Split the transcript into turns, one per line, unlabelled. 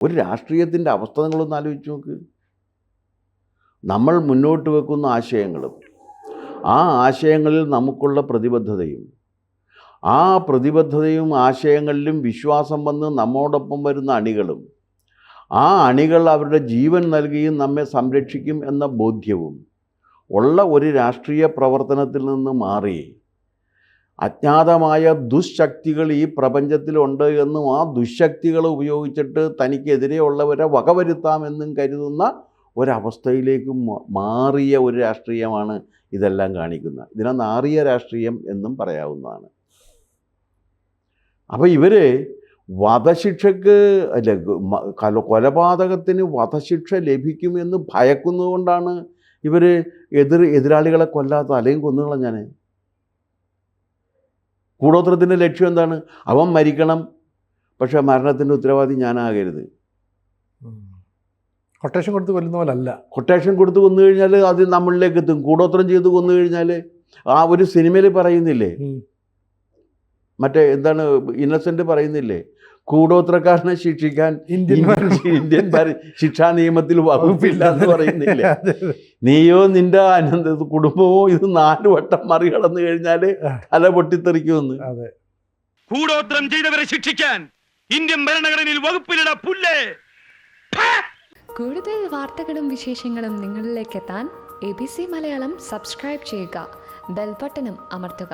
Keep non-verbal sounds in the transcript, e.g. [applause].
ഒരു രാഷ്ട്രീയത്തിന്റെ അവസ്ഥ നിങ്ങളൊന്ന് ആലോചിച്ച് നോക്ക്. നമ്മൾ മുന്നോട്ട് വെക്കുന്ന ആശയങ്ങളും ആ ആശയങ്ങളിൽ നമുക്കുള്ള പ്രതിബദ്ധതയും ആ പ്രതിബദ്ധതയും ആശയങ്ങളിലും വിശ്വാസം വന്ന് നമ്മോടൊപ്പം വരുന്ന അണികളും ആ അണികൾ അവരുടെ ജീവൻ നൽകിയും നമ്മെ സംരക്ഷിക്കും എന്ന ബോധ്യവും ഉള്ള ഒരു രാഷ്ട്രീയ പ്രവർത്തനത്തിൽ നിന്ന് മാറി അജ്ഞാതമായ ദുശക്തികൾ ഈ പ്രപഞ്ചത്തിലുണ്ട് എന്നും ആ ദുശക്തികൾ ഉപയോഗിച്ചിട്ട് തനിക്കെതിരെയുള്ളവരെ വകവരുത്താമെന്നും കരുതുന്ന ഒരവസ്ഥയിലേക്ക് മാറിയ ഒരു രാഷ്ട്രീയമാണ് ഇതെല്ലാം കാണിക്കുന്നത്. ഇതിനെ നാറിയ രാഷ്ട്രീയം എന്നും പറയാവുന്നതാണ്. അപ്പോൾ ഇവർ വധശിക്ഷക്ക് അല്ല കല- കൊലപാതകത്തിന് വധശിക്ഷ ലഭിക്കുമെന്ന് ഭയക്കുന്നതുകൊണ്ടാണ് ഇവർ എതിർ എതിരാളികളെ കൊല്ലാത്ത അല്ലെങ്കിൽ കൊന്നുകളഞ്ഞാൻ കൂടോത്രത്തിന്റെ ലക്ഷ്യം എന്താണ്? അവൻ മരിക്കണം പക്ഷേ മരണത്തിന്റെ ഉത്തരവാദി ഞാനാകരുത്.
കൊട്ടേഷൻ കൊടുത്ത് കൊല്ലുന്ന പോലെ അല്ല
കൊട്ടേഷൻ കൊടുത്ത് കൊന്നു കഴിഞ്ഞാൽ അത് നമ്മളിലേക്ക് എത്തും. കൂടോത്രം ചെയ്ത് കൊന്നു കഴിഞ്ഞാൽ ആ ഒരു സിനിമയിൽ പറയുന്നില്ലേ? മറ്റേ എന്താണ് ഇന്നസെന്റ് പറയുന്നില്ലേ? കൂടോത്രക്കാരനെ ശിക്ഷിക്കാൻ
ഇന്ത്യൻ
ഇന്ത്യൻ [laughs] ശിക്ഷാ നിയമത്തിൽ വകുപ്പില്ല എന്ന് പറയുന്നില്ലേ. നീയോ നിന്റെ അനന്ത കുടുംബമോ ഇത് നാല് വട്ടം മറികടന്നു കഴിഞ്ഞാൽ തല പൊട്ടിത്തെറിക്കുമെന്ന്.
കൂടോത്രം ചെയ്തവരെ ശിക്ഷിക്കാൻ ഇന്ത്യൻ ഭരണഘടനയിൽ വകുപ്പിലിട പുല്ലേ?
കൂടുതൽ വാർത്തകളും വിശേഷങ്ങളും നിങ്ങളിലേക്ക് എത്താൻ A B C Malayalam subscribe ചെയ്യുക. ബെൽബട്ടനും അമർത്തുക.